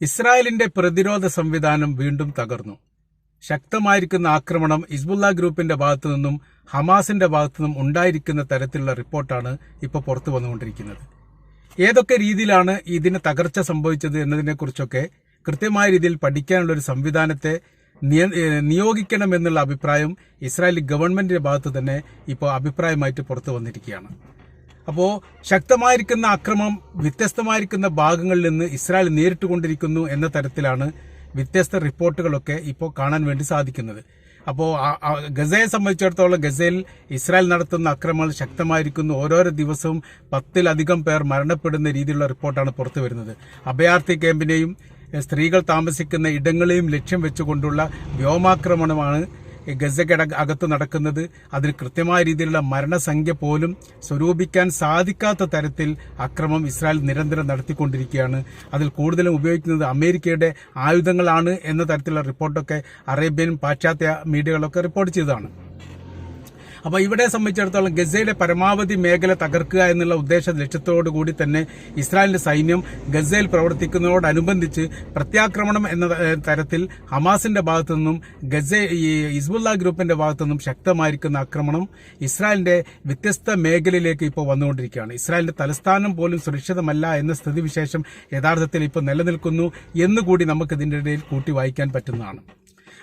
ഇസ്രായേലിന്റെ പ്രതിരോധ സംവിധാനം വീണ്ടും തകർന്നു. ശക്തമായിരിക്കുന്ന ആക്രമണം ഇസ്ബുല്ല ഗ്രൂപ്പിന്റെ ഭാഗത്തു നിന്നും ഹമാസിന്റെ ഭാഗത്തു നിന്നും ഉണ്ടായിരിക്കുന്ന തരത്തിലുള്ള റിപ്പോർട്ടാണ് ഇപ്പോൾ പുറത്തു വന്നുകൊണ്ടിരിക്കുന്നത്. ഏതൊക്കെ രീതിയിലാണ് ഇതിന് തകർച്ച സംഭവിച്ചത് എന്നതിനെക്കുറിച്ചൊക്കെ കൃത്യമായ രീതിയിൽ പഠിക്കാനുള്ള ഒരു സംവിധാനത്തെ നിയോഗിക്കണമെന്നുള്ള അഭിപ്രായം ഇസ്രായേലി ഗവൺമെന്റിന്റെ ഭാഗത്ത് തന്നെ ഇപ്പോൾ അഭിപ്രായമായിട്ട് പുറത്തു വന്നിരിക്കുകയാണ്. അപ്പോൾ ശക്തമായിരിക്കുന്ന അക്രമം വ്യത്യസ്തമായിരിക്കുന്ന ഭാഗങ്ങളിൽ നിന്ന് ഇസ്രായേൽ നേരിട്ടുകൊണ്ടിരിക്കുന്നു എന്ന തരത്തിലാണ് വ്യത്യസ്ത റിപ്പോർട്ടുകളൊക്കെ ഇപ്പോൾ കാണാൻ വേണ്ടി സാധിക്കുന്നത്. അപ്പോൾ ഗസയെ സംബന്ധിച്ചിടത്തോളം ഗസയിൽ ഇസ്രായേൽ നടത്തുന്ന അക്രമങ്ങൾ ശക്തമായിരിക്കുന്നു. ഓരോരോ ദിവസവും പത്തിലധികം പേർ മരണപ്പെടുന്ന രീതിയിലുള്ള റിപ്പോർട്ടാണ് പുറത്തു വരുന്നത്. അഭയാർത്ഥി ക്യാമ്പിനെയും സ്ത്രീകൾ താമസിക്കുന്ന ഇടങ്ങളെയും ലക്ഷ്യം വെച്ചുകൊണ്ടുള്ള വ്യോമാക്രമണമാണ് ഗസയ്ക്ക് അകത്ത് നടക്കുന്നത്. അതിന് കൃത്യമായ രീതിയിലുള്ള മരണസംഖ്യ പോലും സ്വരൂപിക്കാൻ സാധിക്കാത്ത തരത്തിൽ അക്രമം ഇസ്രായേൽ നിരന്തരം നടത്തിക്കൊണ്ടിരിക്കുകയാണ്. അതിൽ കൂടുതലും ഉപയോഗിക്കുന്നത് അമേരിക്കയുടെ ആയുധങ്ങളാണ് എന്ന തരത്തിലുള്ള റിപ്പോർട്ടൊക്കെ അറേബ്യൻ പാശ്ചാത്യ മീഡിയകളൊക്കെ റിപ്പോർട്ട് ചെയ്തതാണ്. അപ്പോൾ ഇവിടെ സംബന്ധിച്ചിടത്തോളം ഗസയുടെ പരമാവധി മേഖല തകർക്കുക എന്നുള്ള ഉദ്ദേശ ലക്ഷ്യത്തോടു കൂടി തന്നെ ഇസ്രായേലിന്റെ സൈന്യം ഗസയിൽ പ്രവർത്തിക്കുന്നതോടനുബന്ധിച്ച് പ്രത്യാക്രമണം എന്ന തരത്തിൽ ഹമാസിന്റെ ഭാഗത്തു നിന്നും ഗസ ഈ ഹിസ്ബുല്ല ഗ്രൂപ്പിന്റെ ഭാഗത്തു നിന്നും ശക്തമായിരിക്കുന്ന ആക്രമണം ഇസ്രായേലിന്റെ വ്യത്യസ്ത മേഖലയിലേക്ക് ഇപ്പോൾ വന്നുകൊണ്ടിരിക്കുകയാണ്. ഇസ്രായേലിന്റെ തലസ്ഥാനം പോലും സുരക്ഷിതമല്ല എന്ന സ്ഥിതിവിശേഷം യഥാർത്ഥത്തിൽ ഇപ്പോൾ നിലനിൽക്കുന്നു എന്നുകൂടി നമുക്ക് ഇതിന്റെ ഇടയിൽ കൂട്ടി വായിക്കാൻ പറ്റുന്നതാണ്.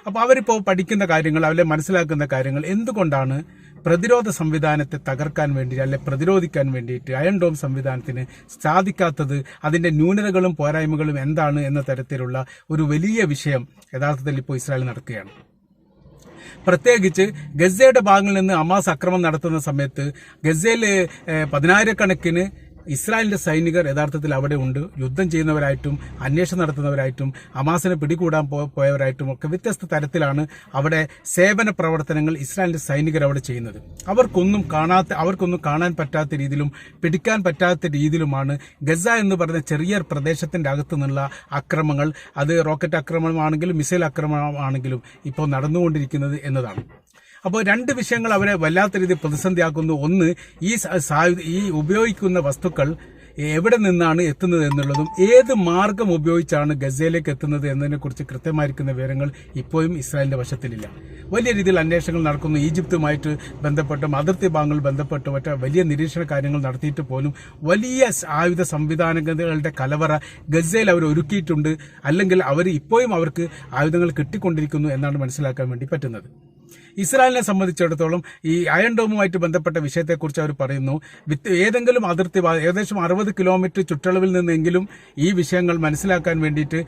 അപ്പോൾ അവരിപ്പോൾ പഠിക്കുന്ന കാര്യങ്ങൾ അവരെ മനസ്സിലാക്കുന്ന കാര്യങ്ങൾ എന്തുകൊണ്ടാണ് പ്രതിരോധ സംവിധാനത്തെ തകർക്കാൻ വേണ്ടി അല്ലെ പ്രതിരോധിക്കാൻ വേണ്ടിയിട്ട് അയൺ ഡോം സംവിധാനത്തിന് സാധിക്കാത്തത് അതിന്റെ ന്യൂനതകളും പോരായ്മകളും എന്താണ് എന്ന തരത്തിലുള്ള ഒരു വലിയ വിഷയം യഥാർത്ഥത്തിൽ ഇപ്പോൾ ഇസ്രായേൽ നടക്കുകയാണ്. പ്രത്യേകിച്ച് ഗസയുടെ ഭാഗങ്ങളിൽ നിന്ന് അമാസ് അക്രമം നടത്തുന്ന സമയത്ത് ഗസയിൽ പതിനായിരക്കണക്കിന് ഇസ്രായേലിന്റെ സൈനികർ യഥാർത്ഥത്തിൽ അവിടെ ഉണ്ട്. യുദ്ധം ചെയ്യുന്നവരായിട്ടും അന്വേഷണം നടത്തുന്നവരായിട്ടും അമാസിനെ പിടികൂടാൻ പോയവരായിട്ടും ഒക്കെ വ്യത്യസ്ത തരത്തിലാണ് അവിടെ സേവന പ്രവർത്തനങ്ങൾ ഇസ്രായേലിന്റെ സൈനികർ അവിടെ ചെയ്യുന്നത്. അവർക്കൊന്നും കാണാത്ത അവർക്കൊന്നും കാണാൻ പറ്റാത്ത രീതിയിലും പിടിക്കാൻ പറ്റാത്ത രീതിയിലുമാണ് ഗസ എന്ന് പറയുന്ന ചെറിയ പ്രദേശത്തിന്റെ അകത്തു നിന്നുള്ള അക്രമങ്ങൾ. അത് റോക്കറ്റ് ആക്രമണമാണെങ്കിലും മിസൈൽ ആക്രമണമാണെങ്കിലും ഇപ്പോൾ നടന്നുകൊണ്ടിരിക്കുന്നത് എന്നതാണ്. അപ്പോൾ രണ്ട് വിഷയങ്ങൾ അവരെ വല്ലാത്ത രീതിയിൽ പ്രതിസന്ധിയാക്കുന്നു. ഒന്ന് ഈ ഈ ഉപയോഗിക്കുന്ന വസ്തുക്കൾ എവിടെ നിന്നാണ് എത്തുന്നത് എന്നുള്ളതും ഏത് മാർഗം ഉപയോഗിച്ചാണ് ഗസയിലേക്ക് എത്തുന്നത് എന്നതിനെക്കുറിച്ച് കൃത്യമായിരിക്കുന്ന വിവരങ്ങൾ ഇപ്പോഴും ഇസ്രായേലിന്റെ വശത്തിലില്ല. വലിയ രീതിയിൽ അന്വേഷണങ്ങൾ നടക്കുന്നു. ഈജിപ്തുമായിട്ട് ബന്ധപ്പെട്ടും അതിർത്തി ഭാഗങ്ങൾ ബന്ധപ്പെട്ടും ഒറ്റ വലിയ നിരീക്ഷണ കാര്യങ്ങൾ നടത്തിയിട്ട് പോലും വലിയ ആയുധ സംവിധാനങ്ങളുടെ കലവറ ഗസയിൽ അവർ ഒരുക്കിയിട്ടുണ്ട്. അല്ലെങ്കിൽ അവർ ഇപ്പോഴും അവർക്ക് ആയുധങ്ങൾ കിട്ടിക്കൊണ്ടിരിക്കുന്നു എന്നാണ് മനസ്സിലാക്കാൻ വേണ്ടി പറ്റുന്നത്. ഇസ്രായേലിനെ സംബന്ധിച്ചിടത്തോളം ഈ അയൺ ഡോമുമായിട്ട് ബന്ധപ്പെട്ട വിഷയത്തെക്കുറിച്ച് അവർ പറയുന്നു. ഏതെങ്കിലും അതിർത്തി ഏകദേശം അറുപത് കിലോമീറ്റർ ചുറ്റളവിൽ നിന്നെങ്കിലും ഈ വിഷയങ്ങൾ മനസ്സിലാക്കാൻ വേണ്ടിയിട്ട്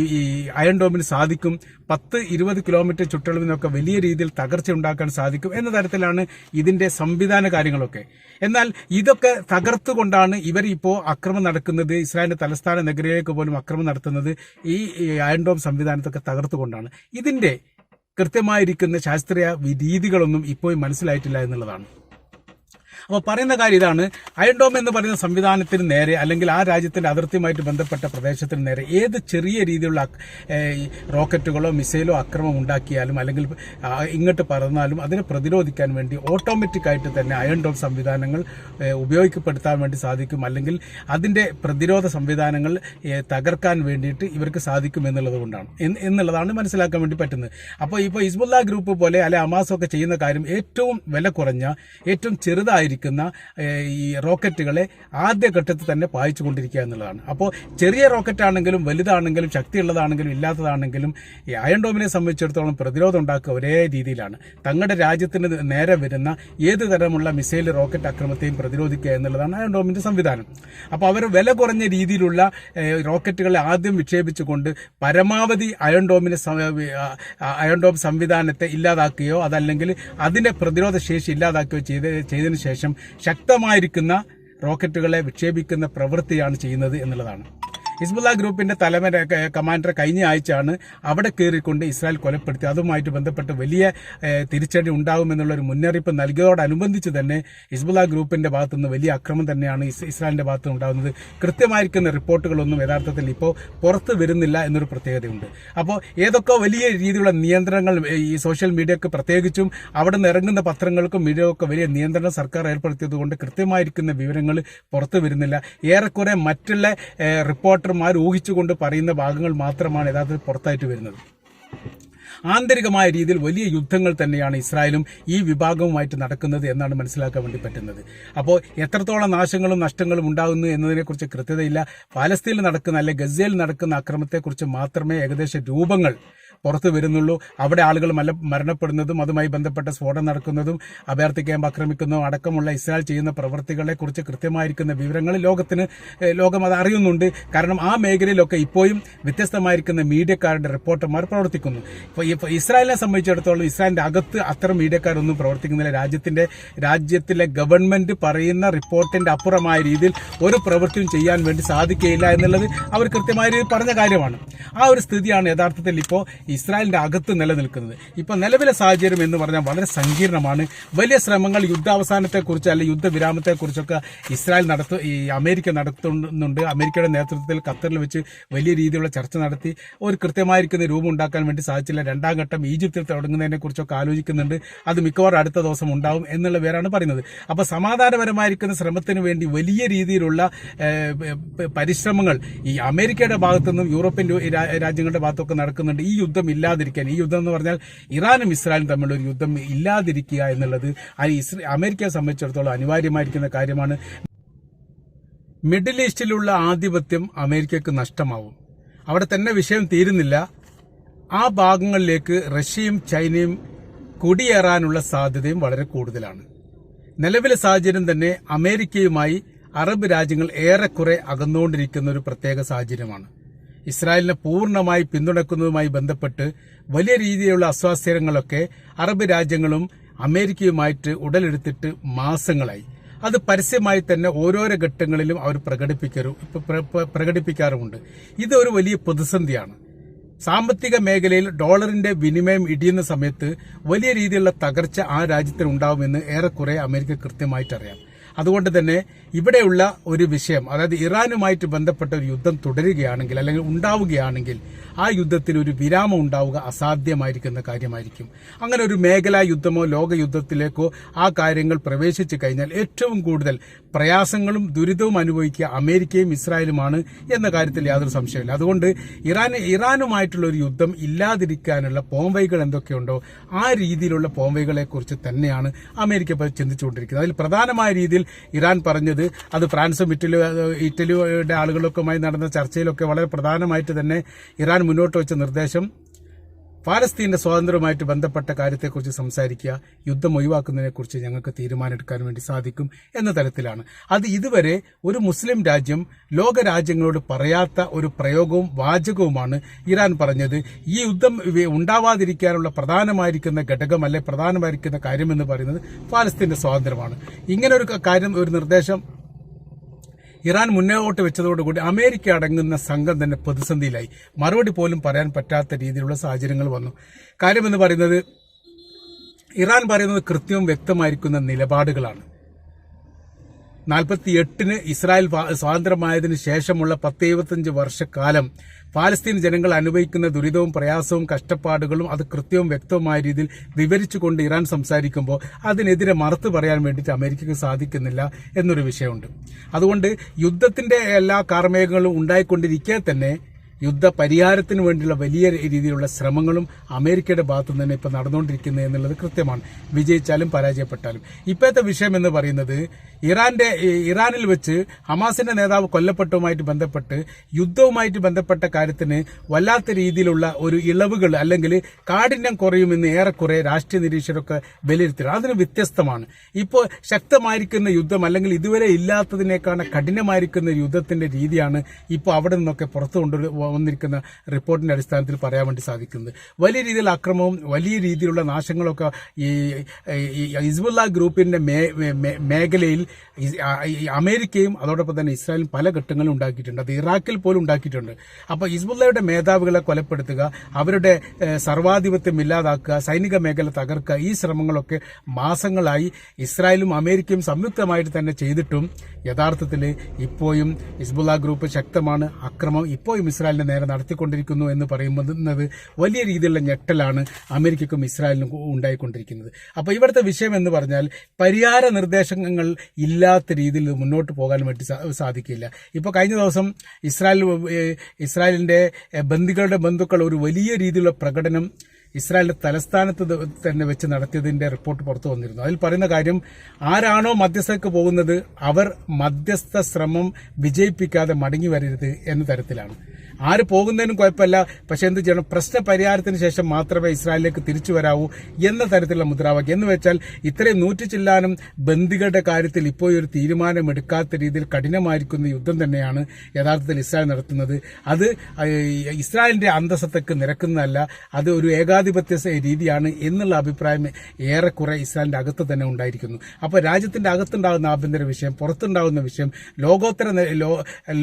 ഈ അയൺ ഡോമിന് സാധിക്കും. പത്ത് ഇരുപത് കിലോമീറ്റർ ചുറ്റളവിൽ നിന്നൊക്കെ വലിയ രീതിയിൽ തകർച്ച ഉണ്ടാക്കാൻ സാധിക്കും എന്ന തരത്തിലാണ് ഇതിന്റെ സംവിധാന കാര്യങ്ങളൊക്കെ. എന്നാൽ ഇതൊക്കെ തകർത്തുകൊണ്ടാണ് ഇവർ ഇപ്പോൾ അക്രമം നടക്കുന്നത്. ഇസ്രായേലിന്റെ തലസ്ഥാന നഗരയിലേക്ക് പോലും അക്രമം നടത്തുന്നത് ഈ അയൺ ഡോം സംവിധാനത്തൊക്കെ തകർത്തുകൊണ്ടാണ്. ഇതിന്റെ കൃത്യമായിരിക്കുന്ന ശാസ്ത്രീയ രീതികളൊന്നും ഇപ്പോഴും മനസ്സിലായിട്ടില്ല എന്നുള്ളതാണ്. അപ്പോൾ പറയുന്ന കാര്യം ഇതാണ്. അയൺഡോം എന്ന് പറയുന്ന സംവിധാനത്തിന് നേരെ അല്ലെങ്കിൽ ആ രാജ്യത്തിന്റെ അതിർത്തിയുമായിട്ട് ബന്ധപ്പെട്ട പ്രദേശത്തിന് നേരെ ഏത് ചെറിയ രീതിയിലുള്ള റോക്കറ്റുകളോ മിസൈലോ അക്രമം ഉണ്ടാക്കിയാലും അല്ലെങ്കിൽ ഇങ്ങോട്ട് പറന്നാലും അതിനെ പ്രതിരോധിക്കാൻ വേണ്ടി ഓട്ടോമാറ്റിക് ആയിട്ട് തന്നെ അയൺഡോം സംവിധാനങ്ങൾ ഉപയോഗിക്കപ്പെടുത്താൻ വേണ്ടി സാധിക്കും. അല്ലെങ്കിൽ അതിന്റെ പ്രതിരോധ സംവിധാനങ്ങൾ തകർക്കാൻ വേണ്ടിയിട്ട് ഇവർക്ക് സാധിക്കും എന്നുള്ളത് കൊണ്ടാണ്. എന്നുള്ളതാണ് മനസ്സിലാക്കാൻ വേണ്ടി പറ്റുന്നത്. അപ്പോൾ ഇപ്പോൾ ഹിസ്ബുല്ല ഗ്രൂപ്പ് പോലെ അല്ലെ അമാസൊക്കെ ചെയ്യുന്ന കാര്യം ഏറ്റവും വില കുറഞ്ഞ ഏറ്റവും ചെറുതായിരിക്കുന്ന ഏഹ്, ഈ റോക്കറ്റുകളെ ആദ്യഘട്ടത്തിൽ തന്നെ പായിച്ചു കൊണ്ടിരിക്കുക എന്നുള്ളതാണ്. അപ്പോൾ ചെറിയ റോക്കറ്റ് ആണെങ്കിലും വലുതാണെങ്കിലും ശക്തിയുള്ളതാണെങ്കിലും ഇല്ലാത്തതാണെങ്കിലും ഈ അയൺ ഡോമിനെ സംബന്ധിച്ചിടത്തോളം പ്രതിരോധം ഉണ്ടാക്കുക ഒരേ രീതിയിലാണ്. തങ്ങളുടെ രാജ്യത്തിന് നേരെ വരുന്ന ഏത് തരമുള്ള മിസൈൽ റോക്കറ്റ് അക്രമത്തെയും പ്രതിരോധിക്കുക എന്നുള്ളതാണ് അയൺ ഡോമിന്റെ സംവിധാനം. അപ്പോൾ അവർ വില കുറഞ്ഞ രീതിയിലുള്ള റോക്കറ്റുകളെ ആദ്യം വിക്ഷേപിച്ചുകൊണ്ട് പരമാവധി അയൺ ഡോമിനെ അയൺ ഡോം സംവിധാനത്തെ ഇല്ലാതാക്കുകയോ അതല്ലെങ്കിൽ അതിന്റെ പ്രതിരോധ ശേഷി ഇല്ലാതാക്കുകയോ ചെയ്ത ചെയ്തതിനു ശേഷം ശക്തമായിരിക്കുന്ന റോക്കറ്റുകളെ വിക്ഷേപിക്കുന്ന പ്രവൃത്തിയാണ് ചെയ്യുന്നത് എന്നുള്ളതാണ്. ഹിസ്ബുല്ല ഗ്രൂപ്പിന്റെ തലവൻ കമാൻഡർ കഴിഞ്ഞ ആഴ്ചയാണ് അവിടെ കയറിക്കൊണ്ട് ഇസ്രായേൽ കൊലപ്പെടുത്തി. അതുമായിട്ട് ബന്ധപ്പെട്ട് വലിയ തിരിച്ചടി ഉണ്ടാകുമെന്നുള്ളൊരു മുന്നറിയിപ്പ് നൽകിയതോടനുബന്ധിച്ച് തന്നെ ഹിസ്ബുല്ല ഗ്രൂപ്പിന്റെ ഭാഗത്തുനിന്ന് വലിയ അക്രമം തന്നെയാണ് ഇസ്രായേലിന്റെ ഭാഗത്ത് ഉണ്ടാകുന്നത്. കൃത്യമായിരിക്കുന്ന റിപ്പോർട്ടുകളൊന്നും യഥാർത്ഥത്തിൽ ഇപ്പോൾ പുറത്തു വരുന്നില്ല എന്നൊരു പ്രത്യേകതയുണ്ട്. അപ്പോൾ ഏതൊക്കെ വലിയ രീതിയിലുള്ള നിയന്ത്രണങ്ങൾ ഈ സോഷ്യൽ മീഡിയക്ക് പ്രത്യേകിച്ചും അവിടെ നിന്ന് ഇറങ്ങുന്ന പത്രങ്ങൾക്കും മീഡിയക്കൊക്കെ വലിയ നിയന്ത്രണം സർക്കാർ ഏർപ്പെടുത്തിയതുകൊണ്ട് കൃത്യമായിരിക്കുന്ന വിവരങ്ങൾ പുറത്തു വരുന്നില്ല. ഏറെക്കുറെ മറ്റുള്ള റിപ്പോർട്ട് റിപ്പോർട്ടർ നേതാക്കന്മാർ ഊഹിച്ചുകൊണ്ട് പറയുന്ന ഭാഗങ്ങൾ മാത്രമാണ് യഥാർത്ഥത്തിൽ പുറത്തായിട്ട് വരുന്നത്. ആന്തരികമായ രീതിയിൽ വലിയ യുദ്ധങ്ങൾ തന്നെയാണ് ഇസ്രായേലും ഈ വിഭാഗവുമായിട്ട് നടക്കുന്നത് എന്നാണ് മനസ്സിലാക്കാൻ വേണ്ടി പറ്റുന്നത്. അപ്പോൾ എത്രത്തോളം നാശങ്ങളും നഷ്ടങ്ങളും ഉണ്ടാകുന്നു എന്നതിനെക്കുറിച്ച് കൃത്യതയില്ല. പാലസ്തീനിൽ നടക്കുന്ന അല്ലെ ഗസയിൽ നടക്കുന്ന അക്രമത്തെക്കുറിച്ച് മാത്രമേ ഏകദേശ രൂപങ്ങൾ പുറത്തു വരുന്നുള്ളൂ. അവിടെ ആളുകൾ മല മരണപ്പെടുന്നതും അതുമായി ബന്ധപ്പെട്ട സ്ഫോടനം നടക്കുന്നതും അഭയാർത്ഥി ക്യാമ്പ് ആക്രമിക്കുന്നതും അടക്കമുള്ള ഇസ്രായേൽ ചെയ്യുന്ന പ്രവൃത്തികളെ കുറിച്ച് കൃത്യമായിരിക്കുന്ന വിവരങ്ങൾ ലോകത്തിന് ലോകം അത് അറിയുന്നുണ്ട്. കാരണം ആ മേഖലയിലൊക്കെ ഇപ്പോഴും വ്യത്യസ്തമായിരിക്കുന്ന മീഡിയക്കാരുടെ റിപ്പോർട്ടർമാർ പ്രവർത്തിക്കുന്നു. ഇപ്പോൾ ഇസ്രായേലിനെ സംബന്ധിച്ചിടത്തോളം ഇസ്രായേലിന്റെ അകത്ത് അത്തരം മീഡിയക്കാരൊന്നും പ്രവർത്തിക്കുന്നില്ല. രാജ്യത്തിന്റെ രാജ്യത്തിലെ ഗവൺമെന്റ് പറയുന്ന റിപ്പോർട്ടിന്റെ അപ്പുറമായ രീതിയിൽ ഒരു പ്രവൃത്തിയും ചെയ്യാൻ വേണ്ടി സാധിക്കുകയില്ല എന്നുള്ളത് അവർ കൃത്യമായ രീതിയിൽ പറഞ്ഞ കാര്യമാണ്. ആ ഒരു സ്ഥിതിയാണ് യഥാർത്ഥത്തിൽ ഇപ്പോൾ ഇസ്രായേലിന്റെ അകത്ത് നിലനിൽക്കുന്നത്. ഇപ്പൊ നിലവിലെ സാഹചര്യം എന്ന് പറഞ്ഞാൽ വളരെ സങ്കീർണമാണ്. വലിയ ശ്രമങ്ങൾ യുദ്ധാവസാനത്തെക്കുറിച്ച് അല്ലെങ്കിൽ യുദ്ധവിരാമത്തെക്കുറിച്ചൊക്കെ ഇസ്രായേൽ നടത്തു ഈ അമേരിക്ക നടത്തുന്നുണ്ട്. അമേരിക്കയുടെ നേതൃത്വത്തിൽ ഖത്തറിൽ വെച്ച് വലിയ രീതിയിലുള്ള ചർച്ച നടത്തി. ഒരു കൃത്യമായിരിക്കുന്ന രൂപം ഉണ്ടാക്കാൻ വേണ്ടി സാധിച്ചില്ല. രണ്ടാം ഘട്ടം ഈജിപ്തിൽ തുടങ്ങുന്നതിനെ കുറിച്ചൊക്കെ ആലോചിക്കുന്നുണ്ട്. അത് മിക്കവാറും അടുത്ത ദിവസം ഉണ്ടാവും എന്നുള്ള പേരാണ് പറയുന്നത്. അപ്പോൾ സമാധാനപരമായിരിക്കുന്ന ശ്രമത്തിന് വേണ്ടി വലിയ രീതിയിലുള്ള പരിശ്രമങ്ങൾ ഈ അമേരിക്കയുടെ ഭാഗത്തു നിന്നും യൂറോപ്യൻ രാജ്യങ്ങളുടെ ഭാഗത്തൊക്കെ നടക്കുന്നുണ്ട്. ഈ യുദ്ധം ഇല്ലാതിരിക്കാൻ ഈ യുദ്ധം എന്ന് പറഞ്ഞാൽ ഇറാനും ഇസ്രായേലും തമ്മിലുള്ള ഒരു യുദ്ധം ഇല്ലാതിരിക്കുക എന്നുള്ളത് അമേരിക്കയെ സംബന്ധിച്ചിടത്തോളം അനിവാര്യമായിരിക്കുന്ന കാര്യമാണ്. മിഡിൽ ഈസ്റ്റിലുള്ള ആധിപത്യം അമേരിക്കക്ക് നഷ്ടമാവും. അവിടെ തന്നെ വിഷയം തീരുന്നില്ല. ആ ഭാഗങ്ങളിലേക്ക് റഷ്യയും ചൈനയും കുടിയേറാനുള്ള സാധ്യതയും വളരെ കൂടുതലാണ്. നിലവിലെ സാഹചര്യം തന്നെ അമേരിക്കയുമായി അറബ് രാജ്യങ്ങൾ ഏറെക്കുറെ അകന്നുകൊണ്ടിരിക്കുന്ന ഒരു പ്രത്യേക സാഹചര്യമാണ്. ഇസ്രായേലിനെ പൂർണമായി പിന്തുണക്കുന്നതുമായി ബന്ധപ്പെട്ട് വലിയ രീതിയിലുള്ള അസ്വാസ്ഥ്യങ്ങളൊക്കെ അറബ് രാജ്യങ്ങളും അമേരിക്കയുമായിട്ട് ഉടലെടുത്തിട്ട് മാസങ്ങളായി. അത് പരസ്യമായി തന്നെ ഓരോരോ ഘട്ടങ്ങളിലും അവർ പ്രകടിപ്പിക്കാറും പ്ര- പ്ര- പ്രകടിപ്പിക്കാറുമുണ്ട്. ഇതൊരു വലിയ പ്രതിസന്ധിയാണ്. സാമ്പത്തിക മേഖലയിൽ ഡോളറിന്റെ വിനിമയം ഇടിയുന്ന സമയത്ത് വലിയ രീതിയിലുള്ള തകർച്ച ആ രാജ്യത്തിനുണ്ടാവുമെന്ന് ഏറെക്കുറെ അമേരിക്ക കൃത്യമായിട്ട് അറിയാം അതുകൊണ്ട് തന്നെ ഇവിടെയുള്ള ഒരു വിഷയം അതായത് ഇറാനുമായിട്ട് ബന്ധപ്പെട്ട ഒരു യുദ്ധം തുടരുകയാണെങ്കിൽ അല്ലെങ്കിൽ ഉണ്ടാവുകയാണെങ്കിൽ ആ യുദ്ധത്തിൽ ഒരു വിരാമം ഉണ്ടാവുക അസാധ്യമായിരിക്കുന്ന കാര്യമായിരിക്കും. അങ്ങനെ ഒരു മേഖലാ യുദ്ധമോ ലോക യുദ്ധത്തിലേക്കോ ആ കാര്യങ്ങൾ പ്രവേശിച്ചു കഴിഞ്ഞാൽ ഏറ്റവും കൂടുതൽ പ്രയാസങ്ങളും ദുരിതവും അനുഭവിക്കുക അമേരിക്കയും ഇസ്രായേലുമാണ് എന്ന കാര്യത്തിൽ യാതൊരു സംശയമില്ല അതുകൊണ്ട് ഇറാൻ ഇറാനുമായിട്ടുള്ള ഒരു യുദ്ധം ഇല്ലാതിരിക്കാനുള്ള പോംവൈകൾ എന്തൊക്കെയുണ്ടോ ആ രീതിയിലുള്ള പോംവൈകളെ കുറിച്ച് തന്നെയാണ് അമേരിക്ക ചിന്തിച്ചുകൊണ്ടിരിക്കുന്നത്. അതിൽ പ്രധാനമായ രീതിയിൽ ഇറാൻ പറഞ്ഞത്. അത് ഫ്രാൻസും ഇറ്റലി ഇറ്റലിയുടെ ആളുകളൊക്കെയുമായി നടന്ന ചർച്ചയിലൊക്കെ വളരെ പ്രധാനമായിട്ട് തന്നെ ഇറാൻ മുന്നോട്ട് വെച്ച നിർദ്ദേശം. പാലസ്തീന്റെ സ്വാതന്ത്ര്യവുമായിട്ട് ബന്ധപ്പെട്ട കാര്യത്തെക്കുറിച്ച് സംസാരിക്കുക യുദ്ധം ഒഴിവാക്കുന്നതിനെക്കുറിച്ച് ഞങ്ങൾക്ക് തീരുമാനമെടുക്കാൻ വേണ്ടി സാധിക്കും എന്ന തരത്തിലാണ് അത് ഇതുവരെ ഒരു മുസ്ലിം രാജ്യം ലോക രാജ്യങ്ങളോട് പറയാത്ത ഒരു പ്രയോഗവും വാചകവുമാണ് ഇറാൻ പറഞ്ഞത്. ഈ യുദ്ധം ഉണ്ടാവാതിരിക്കാനുള്ള പ്രധാനമായിരിക്കുന്ന ഘടകം അല്ലെ പ്രധാനമായിരിക്കുന്ന കാര്യം എന്ന് പറയുന്നത് പാലസ്തീന്റെ സ്വാതന്ത്ര്യമാണ്. ഇങ്ങനെ ഒരു കാര്യം ഒരു നിർദ്ദേശം ഇറാൻ മുന്നോട്ട് വെച്ചതോടുകൂടി അമേരിക്ക അടങ്ങുന്ന സംഘം തന്നെ പ്രതിസന്ധിയിലായി. മറുപടി പോലും പറയാൻ പറ്റാത്ത രീതിയിലുള്ള സാഹചര്യങ്ങൾ വന്നു. കാര്യമെന്ന് പറയുന്നത് ഇറാൻ പറയുന്നത് കൃത്യവും വ്യക്തമായിരിക്കുന്ന നിലപാടുകളാണ്. നാൽപ്പത്തി എട്ടിന് ഇസ്രായേൽ സ്വാതന്ത്ര്യമായതിനു ശേഷമുള്ള പത്ത് എഴുപത്തഞ്ച് വർഷക്കാലം പാലസ്തീൻ ജനങ്ങൾ അനുഭവിക്കുന്ന ദുരിതവും പ്രയാസവും കഷ്ടപ്പാടുകളും അത് കൃത്യവും വ്യക്തവുമായ രീതിയിൽ വിവരിച്ചുകൊണ്ട് ഇറാൻ സംസാരിക്കുമ്പോൾ അതിനെതിരെ മറുത്തു പറയാൻ വേണ്ടിയിട്ട് അമേരിക്കക്ക് സാധിക്കുന്നില്ല എന്നൊരു വിഷയമുണ്ട്. അതുകൊണ്ട് യുദ്ധത്തിന്റെ എല്ലാ കാർമേഘങ്ങളും ഉണ്ടായിക്കൊണ്ടിരിക്കെ തന്നെ യുദ്ധ പരിഹാരത്തിന് വേണ്ടിയുള്ള വലിയ രീതിയിലുള്ള ശ്രമങ്ങളും അമേരിക്കയുടെ ഭാഗത്തു നിന്ന് തന്നെ ഇപ്പൊ നടന്നുകൊണ്ടിരിക്കുന്നത് എന്നുള്ളത് കൃത്യമാണ്. വിജയിച്ചാലും പരാജയപ്പെട്ടാലും. ഇപ്പോഴത്തെ വിഷയം എന്ന് പറയുന്നത് ഇറാന്റെ ഇറാനിൽ വെച്ച് ഹമാസിന്റെ നേതാവ് കൊല്ലപ്പെട്ടതുമായിട്ട് ബന്ധപ്പെട്ട് യുദ്ധവുമായിട്ട് ബന്ധപ്പെട്ട കാര്യത്തിന് വല്ലാത്ത രീതിയിലുള്ള ഒരു ഇളവുകൾ അല്ലെങ്കിൽ കാഠിന്യം കുറയുമെന്ന് ഏറെക്കുറെ രാഷ്ട്രീയ നിരീക്ഷകരൊക്കെ വിലയിരുത്തി അതിന് വ്യത്യസ്തമാണ്. ഇപ്പോൾ ശക്തമായിരിക്കുന്ന യുദ്ധം അല്ലെങ്കിൽ ഇതുവരെ ഇല്ലാത്തതിനേക്കാൾ കഠിനമായിരിക്കുന്ന യുദ്ധത്തിന്റെ രീതിയാണ് ഇപ്പോൾ അവിടെ നിന്നൊക്കെ പുറത്തു കൊണ്ടു വന്നിരിക്കുന്ന റിപ്പോർട്ടിന്റെ അടിസ്ഥാനത്തിൽ പറയാൻ വേണ്ടി സാധിക്കുന്നത്. വലിയ രീതിയിൽ അക്രമവും വലിയ രീതിയിലുള്ള നാശങ്ങളൊക്കെ ഈ ഹിസ്ബുല്ല ഗ്രൂപ്പിന്റെ മേഖലയിൽ അമേരിക്കയും അതോടൊപ്പം തന്നെ ഇസ്രായേലും പല ഘട്ടങ്ങളും ഉണ്ടാക്കിയിട്ടുണ്ട്. അത് ഇറാഖിൽ പോലും ഉണ്ടാക്കിയിട്ടുണ്ട്. അപ്പോൾ ഹിസ്ബുല്ലയുടെ മേധാവികളെ കൊലപ്പെടുത്തുക അവരുടെ സർവാധിപത്യം ഇല്ലാതാക്കുക സൈനിക മേഖല തകർക്കുക ഈ ശ്രമങ്ങളൊക്കെ മാസങ്ങളായി ഇസ്രായേലും അമേരിക്കയും സംയുക്തമായിട്ട് തന്നെ ചെയ്തിട്ടും യഥാർത്ഥത്തിൽ ഇപ്പോഴും ഹിസ്ബുല്ല ഗ്രൂപ്പ് ശക്തമാണ്. അക്രമം ഇപ്പോഴും ഇസ്രായേൽ ഇസ്രായേലിന്റെ നേരെ നടത്തിക്കൊണ്ടിരിക്കുന്നു എന്ന് പറയുന്നത് വലിയ രീതിയിലുള്ള ഞെട്ടലാണ് അമേരിക്കക്കും ഇസ്രായേലിനും ഉണ്ടായിക്കൊണ്ടിരിക്കുന്നത്. അപ്പോൾ ഇവിടുത്തെ വിഷയം എന്ന് പറഞ്ഞാൽ പരിഹാര നിർദ്ദേശങ്ങൾ ഇല്ലാത്ത രീതിയിൽ മുന്നോട്ട് പോകാൻ വേണ്ടി സാധിക്കില്ല. ഇപ്പോൾ കഴിഞ്ഞ ദിവസം ഇസ്രായേൽ ഇസ്രായേലിന്റെ ബന്ദികളുടെ ബന്ധുക്കൾ ഒരു വലിയ രീതിയിലുള്ള പ്രകടനം ഇസ്രായേലിന്റെ തലസ്ഥാനത്ത് തന്നെ വെച്ച് നടത്തിയതിന്റെ റിപ്പോർട്ട് പുറത്തു വന്നിരുന്നു. അതിൽ പറയുന്ന കാര്യം ആരാണോ മധ്യസ്ഥക്ക് പോകുന്നത് അവർ മധ്യസ്ഥ ശ്രമം വിജയിപ്പിക്കാതെ മടങ്ങി വരരുത് എന്ന തരത്തിലാണ്. ആര് പോകുന്നതിനും കുഴപ്പമില്ല. പക്ഷെ എന്ത് ചെയ്യണം? പ്രശ്ന പരിഹാരത്തിന് ശേഷം മാത്രമേ ഇസ്രായേലിലേക്ക് തിരിച്ചു വരാവൂ എന്ന തരത്തിലുള്ള മുദ്രാവാക്യം. എന്ന് വെച്ചാൽ ഇത്രയും നൂറ്റി ചില്ലാനും ബന്ദികളുടെ കാര്യത്തിൽ ഇപ്പോൾ ഒരു തീരുമാനമെടുക്കാത്ത രീതിയിൽ കഠിനമായിരിക്കുന്ന യുദ്ധം തന്നെയാണ് യഥാർത്ഥത്തിൽ ഇസ്രായേൽ നടത്തുന്നത്. അത് ഇസ്രായേലിന്റെ അന്തസ്സത്തക്ക് നിരക്കുന്നതല്ല അത് ഒരു ഏകാധിപത്യ രീതിയാണ് എന്നുള്ള അഭിപ്രായം ഏറെക്കുറെ ഇസ്രായേലിന്റെ അകത്ത് തന്നെ ഉണ്ടായിരിക്കുന്നു. അപ്പോൾ രാജ്യത്തിന്റെ അകത്തുണ്ടാകുന്ന ആഭ്യന്തര വിഷയം പുറത്തുണ്ടാകുന്ന വിഷയം ലോകോത്തര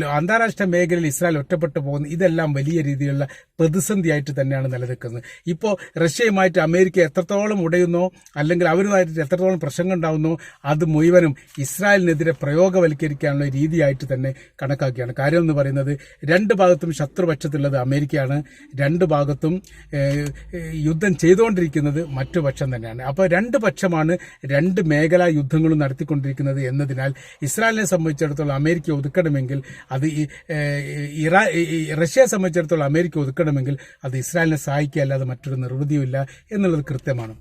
അന്താരാഷ്ട്ര മേഖലയിൽ ഇസ്രായേൽ ഒറ്റപ്പെട്ടു പോകുന്നു ഇതെല്ലാം വലിയ രീതിയിലുള്ള പ്രതിസന്ധിയായിട്ട് തന്നെയാണ് നിലനിൽക്കുന്നത്. ഇപ്പോൾ റഷ്യയുമായിട്ട് അമേരിക്ക എത്രത്തോളം ഉടയുന്നോ അല്ലെങ്കിൽ അവരുമായിട്ട് എത്രത്തോളം പ്രശ്നങ്ങൾ ഉണ്ടാകുന്നോ അത് മുഴുവനും ഇസ്രായേലിനെതിരെ പ്രയോഗവൽക്കരിക്കാനുള്ള രീതിയായിട്ട് തന്നെ കണക്കാക്കിയാണ്. കാര്യം എന്ന് പറയുന്നത് രണ്ട് ഭാഗത്തും ശത്രുപക്ഷത്തുള്ളത് അമേരിക്കയാണ്. രണ്ട് ഭാഗത്തും യുദ്ധം ചെയ്തുകൊണ്ടിരിക്കുന്നത് മറ്റു പക്ഷം തന്നെയാണ്. അപ്പോൾ രണ്ട് പക്ഷമാണ് രണ്ട് മേഖലാ യുദ്ധങ്ങളും നടത്തിക്കൊണ്ടിരിക്കുന്നത് എന്നതിനാൽ ഇസ്രായേലിനെ സംബന്ധിച്ചിടത്തോളം അമേരിക്ക ഒതുക്കണമെങ്കിൽ അത് ഇറാ റഷ്യയെ സംബന്ധിച്ചിടത്തോളം അമേരിക്ക ഒതുക്കണമെങ്കിൽ അത് ഇസ്രായേലിനെ സഹായിക്കുക അല്ലാതെ മറ്റൊരു നിർവൃതിയുമില്ല എന്നുള്ളത് കൃത്യമാണ്.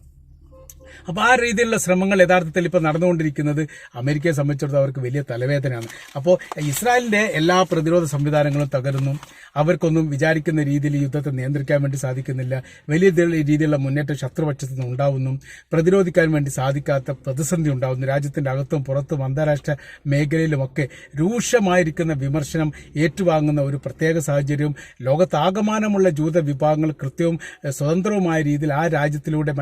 അപ്പോൾ ആ രീതിയിലുള്ള ശ്രമങ്ങൾ യഥാർത്ഥത്തിൽ ഇപ്പോൾ നടന്നുകൊണ്ടിരിക്കുന്നത് അമേരിക്കയെ സംബന്ധിച്ചിടത്തോളം അവർക്ക് വലിയ തലവേദനയാണ്. അപ്പോൾ ഇസ്രായേലിന്റെ എല്ലാ പ്രതിരോധ സംവിധാനങ്ങളും തകരുന്നു അവർക്കൊന്നും വിചാരിക്കുന്ന രീതിയിൽ യുദ്ധത്തെ നിയന്ത്രിക്കാൻ വേണ്ടി സാധിക്കുന്നില്ല. വലിയ രീതിയിലുള്ള മുന്നേറ്റം ശത്രുപക്ഷത്തു നിന്ന് ഉണ്ടാവുന്നു. പ്രതിരോധിക്കാൻ വേണ്ടി സാധിക്കാത്ത പ്രതിസന്ധി ഉണ്ടാവുന്നു. രാജ്യത്തിന്റെ അകത്തും പുറത്തും അന്താരാഷ്ട്ര മേഖലയിലുമൊക്കെ രൂക്ഷമായിരിക്കുന്ന വിമർശനം ഏറ്റുവാങ്ങുന്ന ഒരു പ്രത്യേക സാഹചര്യവും ലോകത്താകമാനമുള്ള ജൂത വിഭാഗങ്ങൾ കൃത്യവും സ്വതന്ത്രവുമായ രീതിയിൽ ആ രാജ്യത്തിലൂടെ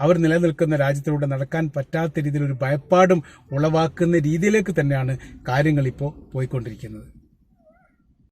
അവർ നിലനിൽക്കുന്ന രാജ്യത്തിലൂടെ നടക്കാൻ പറ്റാത്ത രീതിയിൽ ഒരു ഭയപ്പാടും ഉളവാക്കുന്ന രീതിയിലേക്ക് തന്നെയാണ് കാര്യങ്ങൾ ഇപ്പോൾ പോയിക്കൊണ്ടിരിക്കുന്നത്.